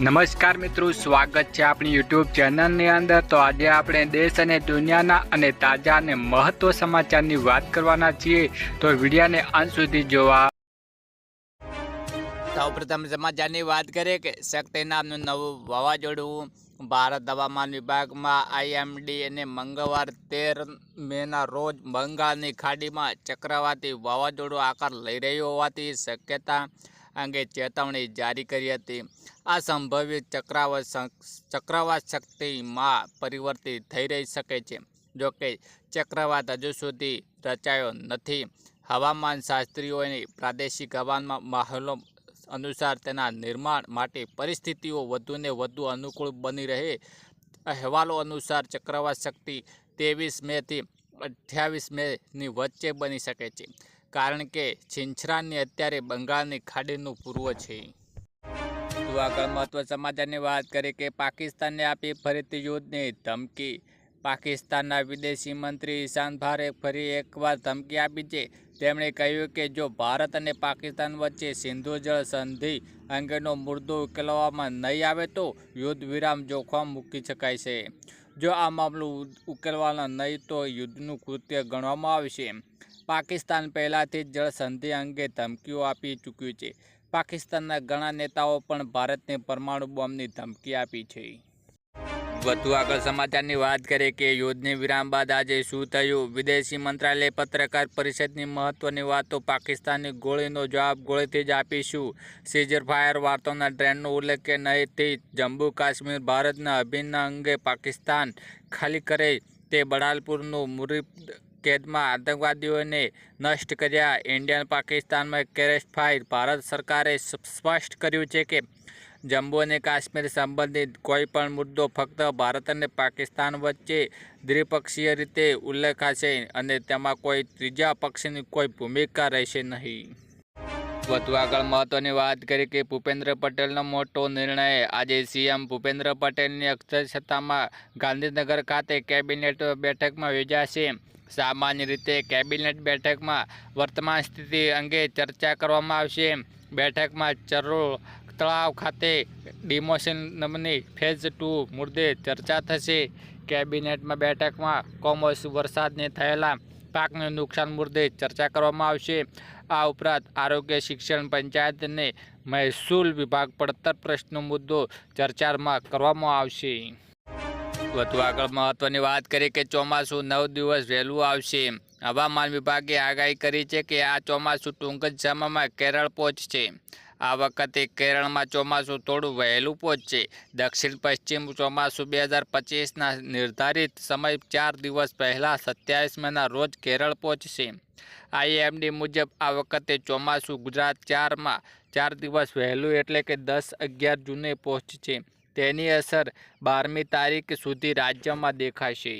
નમસ્કાર મિત્રો, સ્વાગત છે આપણી યુટ્યુબ ચેનલની અંદર. તો આજે આપણે દેશ અને દુનિયાના અને તાજા અને મહત્વ સમાચારની વાત કરવાના છીએ. તો વિડીયાને અંત સુધી જોવા. સૌપ્રથમ સમાચારની વાત કરીએ કે શક્તિ નામનું નવું વાવાઝોડું ભારત હવામાન વિભાગમાં આઈએમડી અને મંગળવાર તેર મેના રોજ બંગાળની ખાડીમાં ચક્રવાતી વાવાઝોડું આકાર લઈ રહ્યું હોવાથી શક્યતા અંગે ચેતવણી જારી કરી હતી. આ સંભવિત ચક્રાવાત ચક્રવાત શક્તિમાં પરિવર્તિત થઈ રહી શકે છે. જોકે ચક્રવાત હજુ સુધી રચાયો નથી. હવામાન શાસ્ત્રીઓની પ્રાદેશિક હવામાન માહોલો અનુસાર તેના નિર્માણ માટે પરિસ્થિતિઓ વધુને વધુ અનુકૂળ બની રહે. અહેવાલો અનુસાર ચક્રવાત શક્તિ ત્રેવીસ મેથી અઠ્યાવીસ મેની વચ્ચે બની શકે છે. કારણ કે છીંછરાની અત્યારે બંગાળની ખાડીનું પૂર્વ છે. તો આગળ મહત્વ સમાચારની વાત કરીએ કે પાકિસ્તાનને આપી ફરીથી યુદ્ધની ધમકી. પાકિસ્તાનના વિદેશી મંત્રી ઈશાન ભારે ફરી એકવાર ધમકી આપી છે. તેમણે કહ્યું કે જો ભારત અને પાકિસ્તાન વચ્ચે સિંધુ જળ સંધિ અંગેનો મુદ્દો ઉકેલવામાં નહીં આવે તો યુદ્ધ વિરામ જોખમ મૂકી શકાય છે. જો આ મામલો ઉકેલવાના નહીં તો યુદ્ધનું કૃત્ય ગણવામાં આવશે. પાકિસ્તાન પહેલાંથી જ જળ સંધિ અંગે ધમકીઓ આપી ચૂક્યું છે. પાકિસ્તાનના ઘણા નેતાઓ પણ ભારતને પરમાણુ બોમ્બની ધમકી આપી છે. વધુ આગળ સમાચારની વાત કરીએ કે યુદ્ધની વિરામ બાદ આજે શું થયું? વિદેશી મંત્રાલય પત્રકાર પરિષદની મહત્વની વાતો પાકિસ્તાનની ગોળીનો જવાબ ગોળીથી જ આપીશું. સીઝર ફાયર વાર્તાના ટ્રેન્ડનો ઉલ્લેખ કે નહીંથી જમ્મુ કાશ્મીર ભારતના અભિન્ન અંગે પાકિસ્તાન ખાલી કરે તે બડાલપુરનું મુરીબ કેદમાં આતંકવાદીઓને નષ્ટ કર્યા. ઇન્ડિયન પાકિસ્તાનમાં કેરેસ્ટ ફાઇલ ભારત સરકારે સ્પષ્ટ કર્યું છે કે જમ્મુ અને કાશ્મીર સંબંધિત કોઈપણ મુદ્દો ફક્ત ભારત અને પાકિસ્તાન વચ્ચે દ્વિપક્ષીય રીતે ઉલ્લેખાશે અને તેમાં કોઈ ત્રીજા પક્ષની કોઈ ભૂમિકા રહેશે નહીં. વધુ આગળ મહત્વની વાત કરી કે ભૂપેન્દ્ર પટેલનો મોટો નિર્ણય આજે સીએમ ભૂપેન્દ્ર પટેલની અધ્યક્ષતામાં ગાંધીનગર ખાતે કેબિનેટ બેઠકમાં યોજાશે. સામાન્ય રીતે કેબિનેટ બેઠકમાં વર્તમાન સ્થિતિ અંગે ચર્ચા કરવામાં આવશે. બેઠકમાં ચરોળ તળાવ ખાતે ડિમોશન નમની ફેઝ ટુ મુદ્દે ચર્ચા થશે. કેબિનેટમાં બેઠકમાં કમોસમી વરસાદને થયેલા પાકને નુકસાન મુદ્દે ચર્ચા કરવામાં આવશે. આ ઉપરાંત આરોગ્ય શિક્ષણ પંચાયતને મહેસૂલ વિભાગ પડતર પ્રશ્નો મુદ્દો ચર્ચામાં કરવામાં આવશે. વધુ આગળ મહત્વની વાત કરીએ કે ચોમાસું નવ દિવસ વહેલું આવશે. હવામાન વિભાગે આગાહી કરી છે કે આ ચોમાસું ટૂંક જ સમયમાં કેરળ પહોંચશે. આ વખતે કેરળમાં ચોમાસું થોડું વહેલું પહોંચશે. દક્ષિણ પશ્ચિમ ચોમાસું બે હજાર પચીસના નિર્ધારિત સમય ચાર દિવસ પહેલાં સત્યાવીસ મેના રોજ કેરળ પહોંચશે. આઈએમડી મુજબ આ વખતે ચોમાસું ગુજરાત ચારમાં ચાર દિવસ વહેલું એટલે કે દસ અગિયાર જૂને પહોંચશે. તેની અસર બારમી તારીખ સુધી રાજ્યમાં દેખાશે.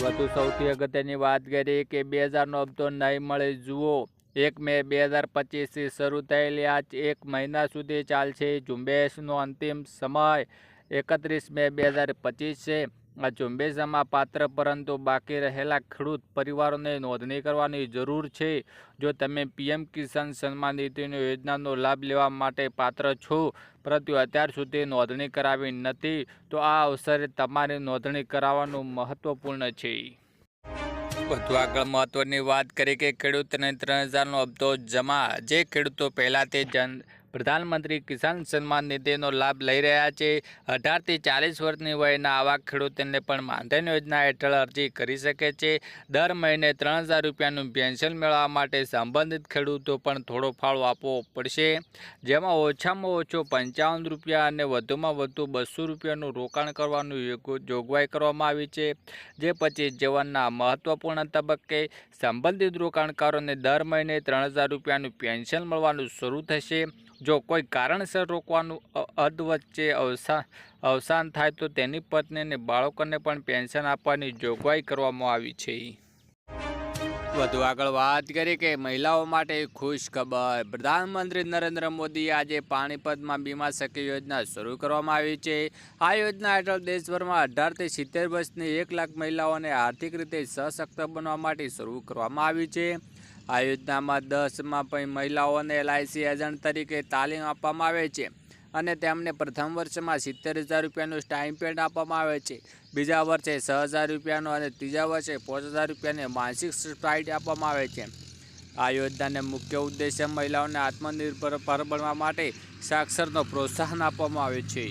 વધુ સૌથી અગત્યની વાત કરીએ કે બે હજારનો હપ્તો નહીં મળે, જુઓ. એક મે બે હજાર પચીસથી શરૂ થયેલી આ એક મહિના સુધી ચાલશે. ઝુંબેશનો અંતિમ સમય એકત્રીસ મે બે હજાર પચીસ છે. આ ઝુંબેશમાં પાત્ર પરંતુ બાકી રહેલા ખેડૂત પરિવારોને નોંધણી કરવાની જરૂર છે. જો તમે પીએમ કિસાન સન્માન નિધિની યોજનાનો લાભ લેવા માટે પાત્ર છો, પરંતુ અત્યાર સુધી નોંધણી કરાવી નથી, તો આ અવસરે તમારી નોંધણી કરાવવાનું મહત્વપૂર્ણ છે. વધુ આગળ મહત્વની વાત કરી કે ખેડૂતને ત્રણ હજારનો હપ્તો જમા. જે ખેડૂતો પહેલાંથી જન પ્રધાનમંત્રી કિસાન સન્માન નિધિનો લાભ લઈ રહ્યા છે. અઢારથી ચાલીસ વર્ષની વયના આવા ખેડૂતોને પણ માનધન યોજના હેઠળ અરજી કરી શકે છે. દર મહિને ત્રણ હજાર રૂપિયાનું પેન્શન મેળવવા માટે સંબંધિત ખેડૂતો પણ થોડો ફાળો આપવો પડશે. જેમાં ઓછામાં ઓછો પંચાવન રૂપિયા અને વધુમાં વધુ બસો રૂપિયાનું રોકાણ કરવાનું જોગવાઈ કરવામાં આવી છે. જે પછી જીવનના મહત્વપૂર્ણ તબક્કે સંબંધિત રોકાણકારોને દર મહિને ત્રણ હજાર રૂપિયાનું પેન્શન મળવાનું શરૂ થશે. જો કોઈ કારણસર રોકવાનું અ- અધ વચ્ચે અવસાન અવસાન થાય તો તેની પત્ની અને બાળકોને પણ પેન્શન આપવાની જોગવાઈ કરવામાં આવી છે. વધુ આગળ વાત કરી કે મહિલાઓ માટે ખુશ ખબર. પ્રધાનમંત્રી નરેન્દ્ર મોદીએ આજે પાણીપતમાં બીમા સખી યોજના શરૂ કરવામાં આવી છે. આ યોજના હેઠળ દેશભરમાં અઢારથી સિત્તેર વર્ષની એક લાખ મહિલાઓને આર્થિક રીતે સશક્ત બનવા માટે શરૂ કરવામાં આવી છે. આ યોજનામાં દસમાં પણ મહિલાઓને એલઆઈસી એજન્ટ તરીકે તાલીમ આપવામાં આવે છે અને તેમને પ્રથમ વર્ષમાં સિત્તેર હજાર રૂપિયાનું સ્ટાઇપેન્ડ આપવામાં આવે છે. બીજા વર્ષે છ હજાર રૂપિયાનો અને ત્રીજા વર્ષે પાંચ હજાર રૂપિયાની માનસિક સ્ટાઇટ આપવામાં આવે છે. આ યોજનાને મુખ્ય ઉદ્દેશ્ય મહિલાઓને આત્મનિર્ભર પર બનવા માટે સાક્ષરનો પ્રોત્સાહન આપવામાં આવે છે.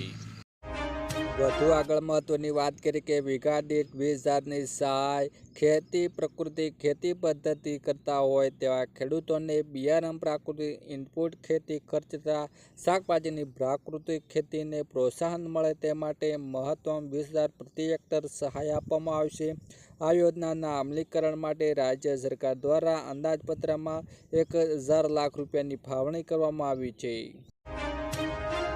વધુ આગળ મહત્વની વાત કરી કે વીઘા દીઠ વીસ હજારની સહાય ખેતી પ્રકૃતિ ખેતી પદ્ધતિ કરતા હોય તેવા ખેડૂતોને બિયારણ પ્રાકૃતિક ઇનપુટ ખેતી ખર્ચ તથા શાકભાજીની પ્રાકૃતિક ખેતીને પ્રોત્સાહન મળે તે માટે મહત્તમ વીસ હજાર પ્રતિ હેક્ટર સહાય આપવામાં આવશે. આ યોજનાના અમલીકરણ માટે રાજ્ય સરકાર દ્વારા અંદાજપત્રમાં એક હજાર લાખ રૂપિયાની ફાળવણી કરવામાં આવી છે.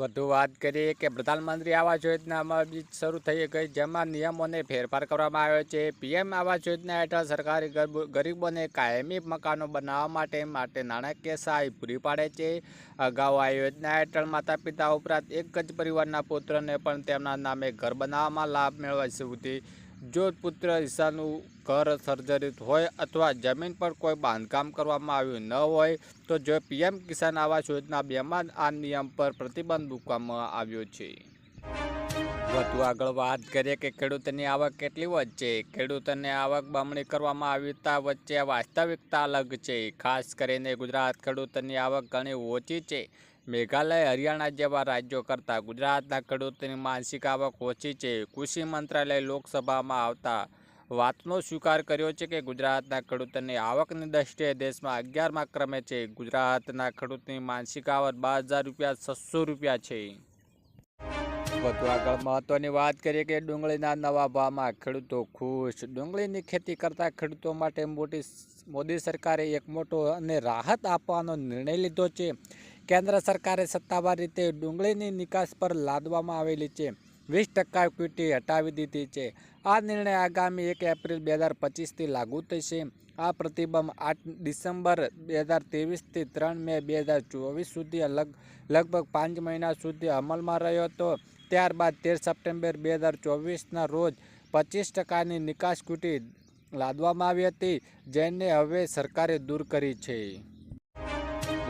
વધુ વાત કરીએ કે પ્રધાનમંત્રી આવાસ યોજનામાં બી શરૂ થઈ ગઈ, જેમાં નિયમોને ફેરફાર કરવામાં આવ્યો છે. પીએમ આવાસ યોજના હેઠળ સરકારી ગરબ- ગરીબોને કાયમી મકાનો બનાવવા માટે માટે નાણાકીય સહાય પૂરી પાડે છે. અગાઉ આ યોજના હેઠળ માતા પિતા ઉપરાંત એક જ પરિવારના પુત્રને પણ તેમના નામે ઘર બનાવવામાં લાભ મેળવવા સુધી જો પુત્ર હિસ્સાનું ઘર સર્જરિત હોય અથવા જમીન પર કોઈ બાંધકામ કરવામાં આવ્યું ન હોય, તો જો પીએમ કિસાન આવાસ યોજના બેમાં આ નિયમ પર પ્રતિબંધ મૂકવામાં આવ્યો છે. વધુ આગળ વાત કરીએ કે ખેડૂતની આવક કેટલી વચ્ચે ખેડૂતોની આવક બમણી કરવામાં આવતા વચ્ચે વાસ્તવિકતા અલગ છે. ખાસ કરીને ગુજરાત ખેડૂતોની આવક ઘણી ઓછી છે. મેઘાલય, હરિયાણા જેવા રાજ્યો કરતાં ગુજરાતના ખેડૂતોની માનસિક આવક ઓછી છે. કૃષિ મંત્રાલય લોકસભામાં આવતા વાતનો સ્વીકાર કર્યો છે કે ગુજરાતના ખેડૂતોની આવકની દ્રષ્ટિએ દેશમાં અગિયારમા ક્રમે છે. ગુજરાતના ખેડૂતની માનસિક આવક બાર હજાર રૂપિયા, છસો રૂપિયા છે. વધુ આગળ મહત્વની વાત કરીએ કે ડુંગળીના નવા ભાવમાં ખેડૂતો ખુશ. ડુંગળીની ખેતી કરતા ખેડૂતો માટે મોટી મોદી સરકારે એક મોટો અને રાહત આપવાનો નિર્ણય લીધો છે. કેન્દ્ર સરકારે સત્તાવાર રીતે ડુંગળીની નિકાસ પર લાદવામાં આવેલી છે. વીસ ટકા ક્વિટી હટાવી દીધી છે. આ નિર્ણય આગામી એક એપ્રિલ બે હજાર પચીસથી લાગુ થશે. આ પ્રતિબંધ આઠ ડિસેમ્બર બે હજાર ત્રેવીસથી ત્રણ મે બે હજાર ચોવીસ સુધી લગ લગભગ પાંચ મહિના સુધી અમલમાં રહ્યો હતો. ત્યારબાદ તેર સપ્ટેમ્બર બે હજાર ચોવીસના રોજ પચીસ ટકાની નિકાસ કુટી લાદવામાં આવી હતી, જેને હવે સરકારે દૂર કરી છે.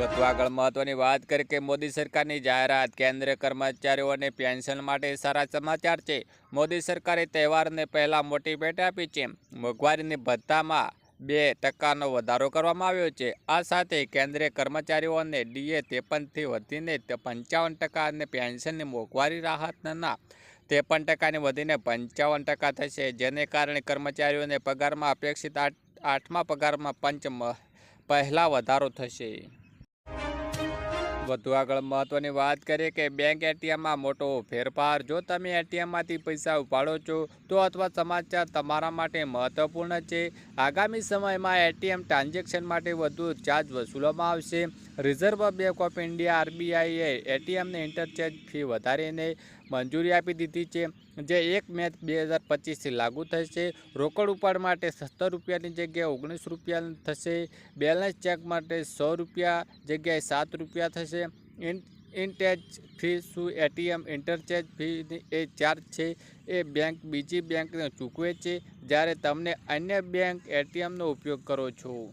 આગળ મહત્વની વાત કરી કે મોદી સરકારની જાહેરાત, કેન્દ્રીય કર્મચારીઓને પેન્શન માટે સારા સમાચાર છે. મોદી સરકારે તહેવારને પહેલાં મોટી ભેટ આપી છે. મોંઘવારીની ભથ્થામાં બે ટકાનો વધારો કરવામાં આવ્યો છે. આ સાથે કેન્દ્રીય કર્મચારીઓને ડીએ ત્રેપનથી વધીને પંચાવન ટકા અને પેન્શનની મોંઘવારી રાહતના ત્રેપન ટકાની વધીને પંચાવન ટકા થશે, જેને કારણે કર્મચારીઓને પગારમાં અપેક્ષિત આઠ, આઠમા પગારમાં પંચ પહેલા વધારો થશે. વધુ આગળ મહત્વની વાત કરીએ કે બેંક એટીએમમાં મોટો ફેરફાર. જો તમે એટીએમમાંથી પૈસા ઉપાડો છો, તો અથવા સમાચાર તમારા માટે મહત્વપૂર્ણ છે. આગામી સમયમાં એટીએમ ટ્રાન્ઝેક્શન માટે વધુ ચાર્જ વસૂલવામાં આવશે. રિઝર્વ બેંક ઓફ ઇન્ડિયા આરબીઆઈએ એટીએમને ઇન્ટરચેન્જ ફી વધારીને મંજૂરી આપી દીધી છે, જે એક મે બે હજાર પચીસથી લાગુ થશે. રોકડ ઉપાડ માટે સત્તર રૂપિયાની જગ્યાએ ઓગણીસ રૂપિયા થશે. બેલેન્સ ચેક માટે સો રૂપિયા જગ્યાએ સાત રૂપિયા થશે. ઇન, ઇન્ટેજ ફી શું? એટીએમ ઇન્ટરચેજ ફી એ ચાર્જ છે. એ બેંક બીજી બેંકને ચૂકવે છે. જ્યારે તમને અન્ય બેંક એટીએમનો ઉપયોગ કરો છો.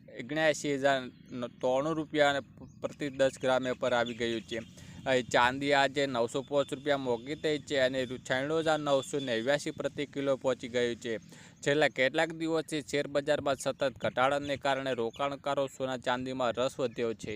ઓગણ્યાસી હજાર ત્રણ રૂપિયા પ્રતિ દસ ગ્રામે પર આવી ગયું છે. ચાંદી આજે નવસો પાંચ રૂપિયા મોંઘી થઈ છે અને છાણું હજાર નવસો નેવ્યાસી પ્રતિ કિલો પહોંચી ગયું છે. છેલ્લા કેટલાક દિવસથી શેરબજારમાં સતત ઘટાડાને કારણે રોકાણકારો સોના ચાંદીમાં રસ વધ્યો છે.